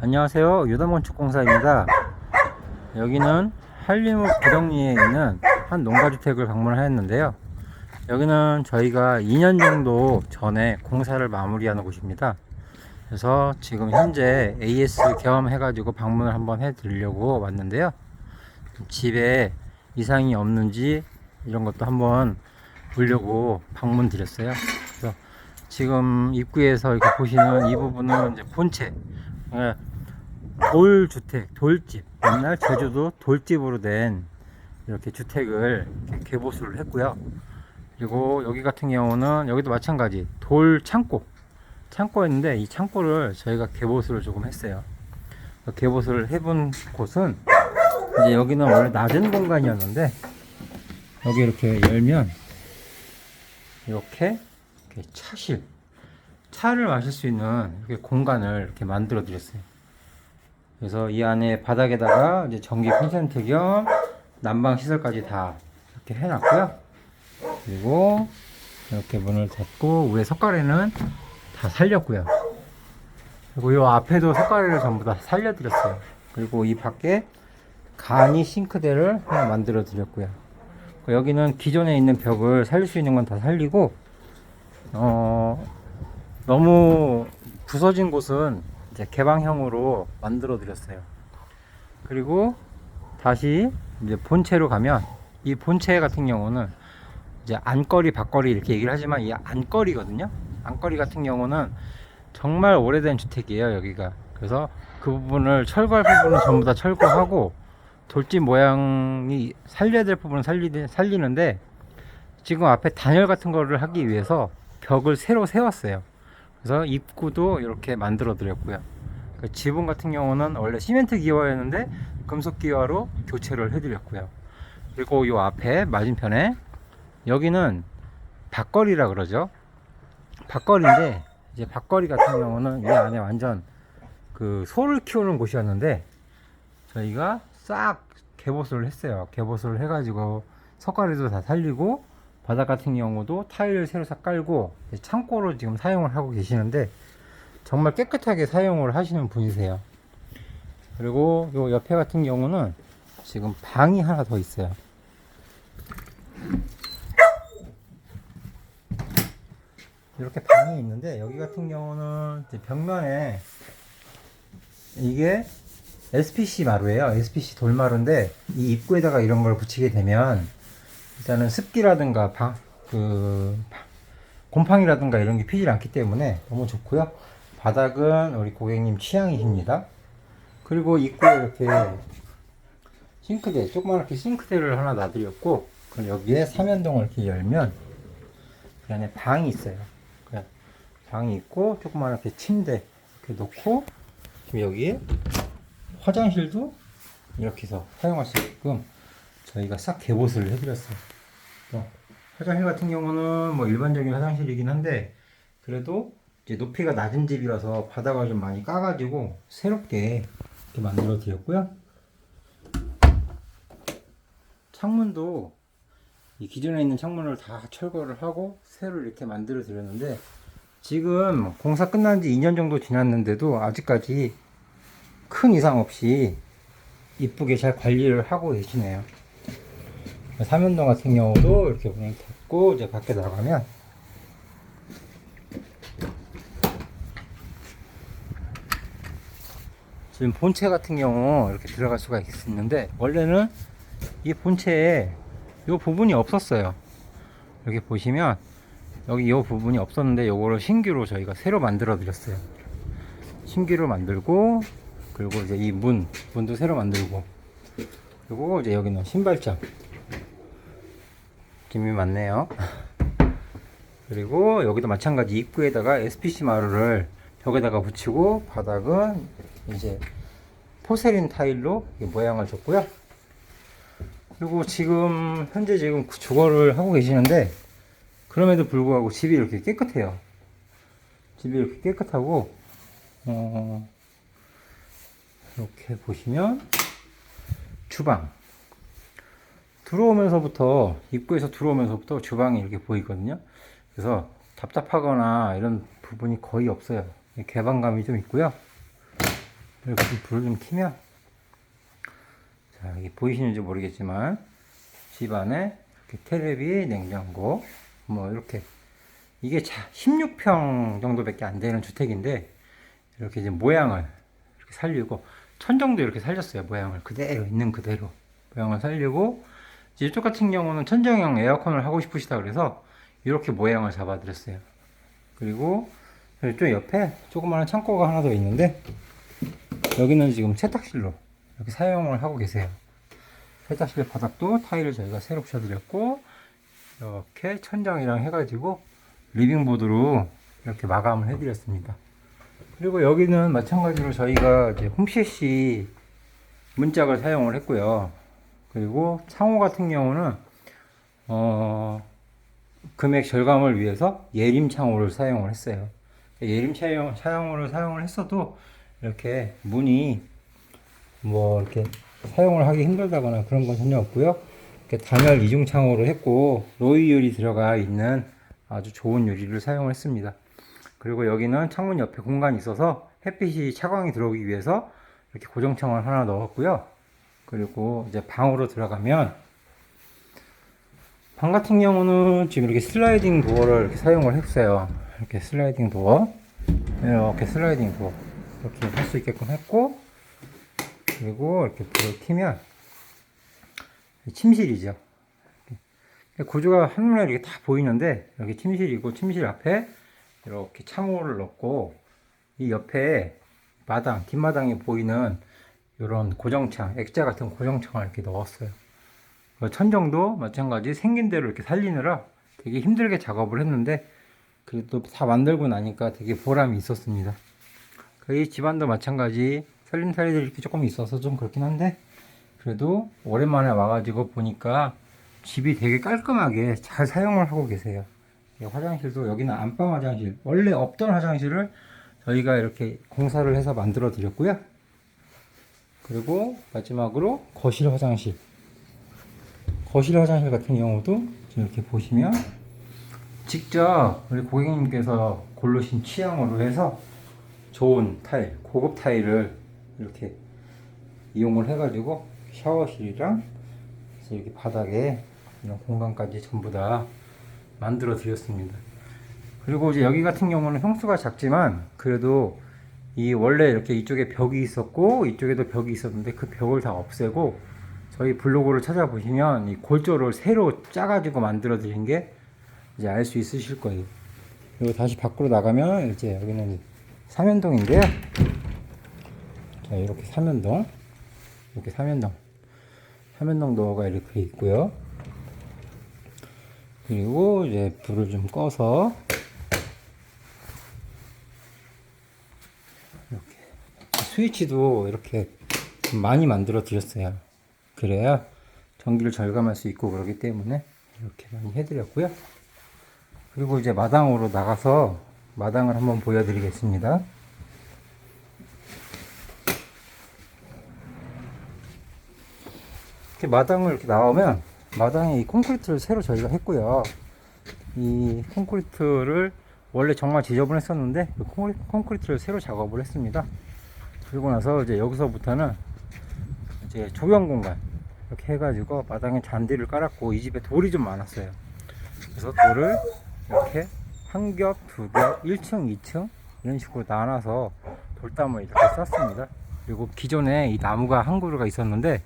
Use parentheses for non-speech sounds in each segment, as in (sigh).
안녕하세요. 유담건축공사입니다. 여기는 한림읍 구덕리에 있는 한 농가주택을 방문하였는데요. 여기는 저희가 2년 정도 전에 공사를 마무리하는 곳입니다. 그래서 지금 현재 AS 경험해가지고 방문을 한번 해 드리려고 왔는데요. 집에 이상이 없는지 이런 것도 한번 보려고 방문 드렸어요. 그래서 지금 입구에서 이렇게 보시는 이 부분은 이제 본체, 예, 돌주택, 돌집. 옛날 제주도 돌집으로 된 이렇게 주택을 이렇게 개보수를 했고요. 그리고 여기 같은 경우는 여기도 마찬가지 돌 창고. 창고였는데 이 창고를 저희가 개보수를 조금 했어요. 그 개보수를 해본 곳은 이제 여기는 원래 낮은 공간이었는데 여기 이렇게 열면 이렇게, 이렇게 차실 차를 마실 수 있는 이렇게 공간을 이렇게 만들어 드렸어요. 그래서 이 안에 바닥에다가 이제 전기 콘센트 겸 난방 시설까지 다 이렇게 해놨고요. 그리고 이렇게 문을 닫고 위에 석가래는 다 살렸고요. 그리고 이 앞에도 석가래를 전부 다 살려드렸어요. 그리고 이 밖에 간이 싱크대를 하나 만들어 드렸고요. 여기는 기존에 있는 벽을 살릴 수 있는 건 다 살리고 어 너무 부서진 곳은 이제 개방형으로 만들어 드렸어요. 그리고 다시 이제 본체로 가면 이 본체 같은 경우는 이제 안거리, 밖거리 이렇게 얘기를 하지만 이 안거리거든요. 안거리 같은 경우는 정말 오래된 주택이에요, 여기가. 그래서 그 부분을 철거할 부분은 전부 다 철거하고 돌집 모양이 살려야 될 부분은 살리, 살리는데 지금 앞에 단열 같은 거를 하기 위해서 벽을 새로 세웠어요. 그래서 입구도 이렇게 만들어 드렸고요. 그 지붕 같은 경우는 원래 시멘트 기와였는데 금속 기와로 교체를 해드렸고요. 그리고 이 앞에 맞은편에 여기는 밭거리라 그러죠. 밭거리인데 이제 밭거리 같은 경우는 이 안에 완전 그 소를 키우는 곳이었는데 저희가 싹 개보수를 했어요. 개보수를 해가지고 석가리도 다 살리고 바닥 같은 경우도 타일을 새로 싹 깔고 창고로 지금 사용을 하고 계시는데 정말 깨끗하게 사용을 하시는 분이세요. 그리고 요 옆에 같은 경우는 지금 방이 하나 더 있어요. 이렇게 방이 있는데 여기 같은 경우는 벽면에 이게 SPC 마루예요. SPC 돌마루인데 이 입구에다가 이런 걸 붙이게 되면 일단은 습기라든가 방, 그 곰팡이라든가 이런 게 피질 않기 때문에 너무 좋고요. 바닥은 우리 고객님 취향이십니다. 그리고 입구에 이렇게 싱크대, 조그맣게 싱크대를 하나 놔드렸고, 그럼 여기에 삼연동을 이렇게 열면 그 안에 방이 있어요. 그 방이 있고 조그맣게 침대 이렇게 놓고 지금 여기에 화장실도 이렇게 해서 사용할 수 있게끔 저희가 싹 개보수를 해드렸어요. 또 화장실 같은 경우는 뭐 일반적인 화장실이긴 한데 그래도 이제 높이가 낮은 집이라서 바닥을 좀 많이 까가지고 새롭게 이렇게 만들어 드렸고요. 창문도 이 기존에 있는 창문을 다 철거를 하고 새로 이렇게 만들어 드렸는데 지금 공사 끝난 지 2년 정도 지났는데도 아직까지 큰 이상 없이 이쁘게 잘 관리를 하고 계시네요. 삼연동 같은 경우도 이렇게 문을 닫고 이제 밖에 나가면 지금 본체 같은 경우 이렇게 들어갈 수가 있는데 원래는 이 본체에 이 부분이 없었어요. 여기 보시면 여기 이 부분이 없었는데 요거를 신규로 저희가 새로 만들어 드렸어요. 신규로 만들고 그리고 이제 이 문, 문도 새로 만들고 그리고 이제 여기는 신발장 느낌이 많네요. (laughs) 그리고 여기도 마찬가지 입구에다가 SPC 마루를 벽에다가 붙이고 바닥은 이제 포세린 타일로 모양을 줬고요. 그리고 지금 현재 지금 주거를 하고 계시는데 그럼에도 불구하고 집이 이렇게 깨끗해요. 집이 이렇게 깨끗하고 어, 이렇게 보시면 주방 들어오면서부터 입구에서 들어오면서부터 주방이 이렇게 보이거든요. 그래서 답답하거나 이런 부분이 거의 없어요. 개방감이 좀 있고요. 이렇게 불을 좀 켜면 자 이게 보이시는지 모르겠지만 집 안에 이렇게 테레비, 냉장고 뭐 이렇게 이게 자 16평 정도밖에 안 되는 주택인데 이렇게 이제 모양을 이렇게 살리고 천정도 이렇게 살렸어요 모양을 그대로 있는 그대로 모양을 살리고 이쪽 같은 경우는 천정형 에어컨을 하고 싶으시다 그래서 이렇게 모양을 잡아드렸어요 그리고 이쪽 옆에 조그마한 창고가 하나 더 있는데 여기는 지금 세탁실로 이렇게 사용을 하고 계세요 세탁실 바닥도 타일을 저희가 새로 붙여드렸고 이렇게 천장이랑 해가지고 리빙보드로 이렇게 마감을 해드렸습니다. 그리고 여기는 마찬가지로 저희가 이제 홈CC 문짝을 사용을 했고요. 그리고 창호 같은 경우는 어 금액 절감을 위해서 예림 창호를 사용을 했어요. 예림 차용, 차용으로 사용을 했어도 이렇게 문이 뭐 이렇게 사용을 하기 힘들다거나 그런 건 전혀 없고요. 이렇게 단열 이중 창호로 했고 로이 유리 들어가 있는 아주 좋은 유리를 사용을 했습니다. 그리고 여기는 창문 옆에 공간이 있어서 햇빛이 차광이 들어오기 위해서 이렇게 고정창을 하나 넣었고요. 그리고 이제 방으로 들어가면 방 같은 경우는 지금 이렇게 슬라이딩 도어를 이렇게 사용을 했어요. 이렇게 슬라이딩 도어, 이렇게 슬라이딩 도어 이렇게 할 수 있게끔 했고, 그리고 이렇게 불을 켜면 침실이죠. 구조가 한눈에 이렇게 다 보이는데 여기 침실이고 침실 앞에 이렇게 창호를 넣고 이 옆에 마당 뒷마당에 보이는 이런 고정창 액자 같은 고정창을 이렇게 넣었어요. 그 천정도 마찬가지 생긴 대로 이렇게 살리느라 되게 힘들게 작업을 했는데 그래도 다 만들고 나니까 되게 보람이 있었습니다. 그이 집안도 마찬가지 살림살이들이 이렇게 조금 있어서 좀 그렇긴 한데 그래도 오랜만에 와가지고 보니까 집이 되게 깔끔하게 잘 사용을 하고 계세요. 이 화장실도 여기는 안방 화장실 원래 없던 화장실을 저희가 이렇게 공사를 해서 만들어 드렸고요. 그리고 마지막으로 거실 화장실. 거실 화장실 같은 경우도 이렇게 보시면 직접 우리 고객님께서 고르신 취향으로 해서 좋은 타일, 고급 타일을 이렇게 이용을 해가지고 샤워실이랑 이렇게 바닥에 이런 공간까지 전부 다 만들어 드렸습니다. 그리고 이제 여기 같은 경우는 평수가 작지만 그래도 이 원래 이렇게 이쪽에 벽이 있었고 이쪽에도 벽이 있었는데 그 벽을 다 없애고 저희 블로그를 찾아보시면 이 골조를 새로 짜가지고 만들어 드린 게 이제 알 수 있으실 거예요. 그리고 다시 밖으로 나가면 이제 여기는 삼연동인데요. 자 이렇게 삼연동 이렇게 삼연동 삼연동 도어가 이렇게 있고요. 그리고 이제 불을 좀 꺼서 이렇게 스위치도 이렇게 좀 많이 만들어 드렸어요. 그래야 전기를 절감할 수 있고 그러기 때문에 이렇게 많이 해드렸고요. 그리고 이제 마당으로 나가서 마당을 한번 보여드리겠습니다. 이렇게 마당을 이렇게 나오면 마당에 이 콘크리트를 새로 저희가 했고요. 이 콘크리트를 원래 정말 지저분했었는데 콘크리트를 새로 작업을 했습니다. 그리고 나서 이제 여기서부터는 이제 조경 공간 이렇게 해가지고 마당에 잔디를 깔았고 이 집에 돌이 좀 많았어요. 그래서 돌을 이렇게 한 겹, 두 겹, 1층, 2층 이런 식으로 나눠서 돌담을 이렇게 쌌습니다. 그리고 기존에 이 나무가 한 그루가 있었는데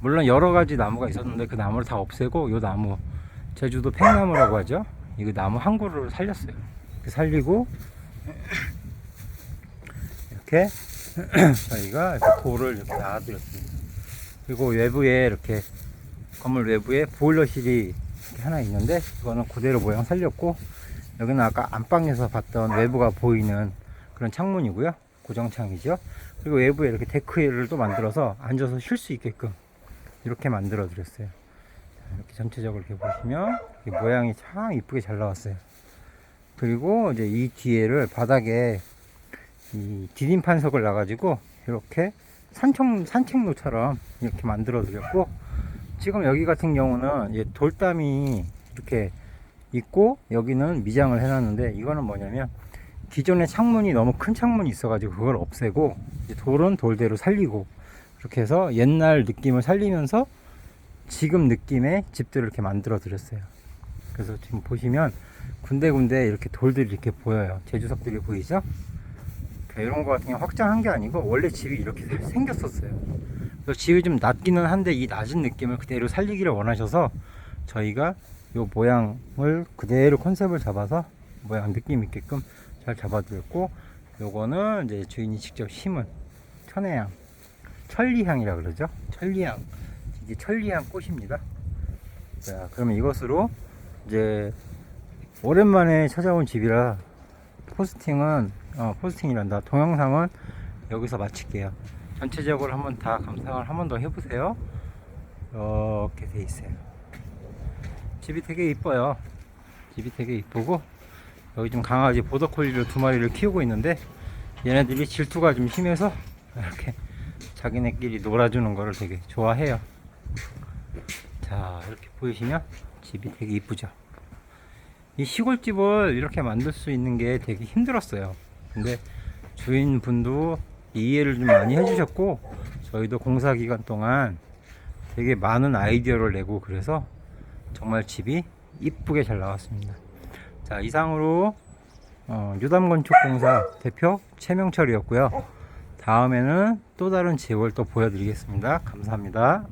물론 여러 가지 나무가 있었는데 그 나무를 다 없애고 요 나무 제주도 팽나무라고 하죠. 이거 나무 한 그루를 살렸어요. 살리고 이렇게 (clears throat) 저희가 이렇게 돌을 이렇게 놔드렸습니다. 그리고 외부에 이렇게 건물 외부에 보일러실이 이렇게 하나 있는데 이거는 그대로 모양 살렸고 여기는 아까 안방에서 봤던 외부가 보이는 그런 창문이고요. 고정창이죠. 그리고 외부에 이렇게 데크를 또 만들어서 앉아서 쉴 수 있게끔 이렇게 만들어 드렸어요. 자, 이렇게 전체적으로 이렇게 보시면 이 모양이 참 이쁘게 잘 나왔어요. 그리고 이제 이 뒤에를 바닥에 이 디딤 판석을 놔가지고 이렇게 산책, 산책로처럼 이렇게 만들어 드렸고 지금 여기 같은 경우는 돌담이 이렇게 있고 여기는 미장을 해놨는데 이거는 뭐냐면 기존에 창문이 너무 큰 창문이 있어가지고 그걸 없애고 돌은 돌대로 살리고 그렇게 해서 옛날 느낌을 살리면서 지금 느낌의 집들을 이렇게 만들어 드렸어요. 그래서 지금 보시면 군데군데 이렇게 돌들이 이렇게 보여요. 제주석들이 보이죠? 그러니까 이런 거 같은 경우 확장한 게 아니고 원래 집이 이렇게 생겼었어요. 그래서 집이 좀 낮기는 한데 이 낮은 느낌을 그대로 살리기를 원하셔서 저희가 요 모양을 그대로 컨셉을 잡아서 모양 느낌 있게끔 잘 잡아드렸고 요거는 이제 주인이 직접 심은 천혜향 천리향이라 그러죠? 천리향. 이게 천리향 꽃입니다. 자 그러면 이것으로 이제 오랜만에 찾아온 집이라 포스팅은 어, 포스팅이란다. 동영상은 여기서 마칠게요. 전체적으로 한번 다 감상을 한 번 더 해보세요. 이렇게 돼 있어요. 집이 되게 이뻐요. 집이 되게 이쁘고 여기 좀 강아지 보더콜리를 두 마리를 키우고 있는데 얘네들이 질투가 좀 심해서 이렇게 자기네끼리 놀아주는 거를 되게 좋아해요. 자 이렇게 보이시면 집이 되게 이쁘죠. 이 시골집을 이렇게 만들 수 있는 게 되게 힘들었어요 근데 주인분도 이해를 좀 많이 해주셨고 저희도 공사 기간 동안 되게 많은 아이디어를 내고 그래서 정말 집이 이쁘게 잘 나왔습니다. 자 이상으로 어, 유담건축공사 대표 최명철이었고요. 다음에는 또 다른 집을 또 보여드리겠습니다. 감사합니다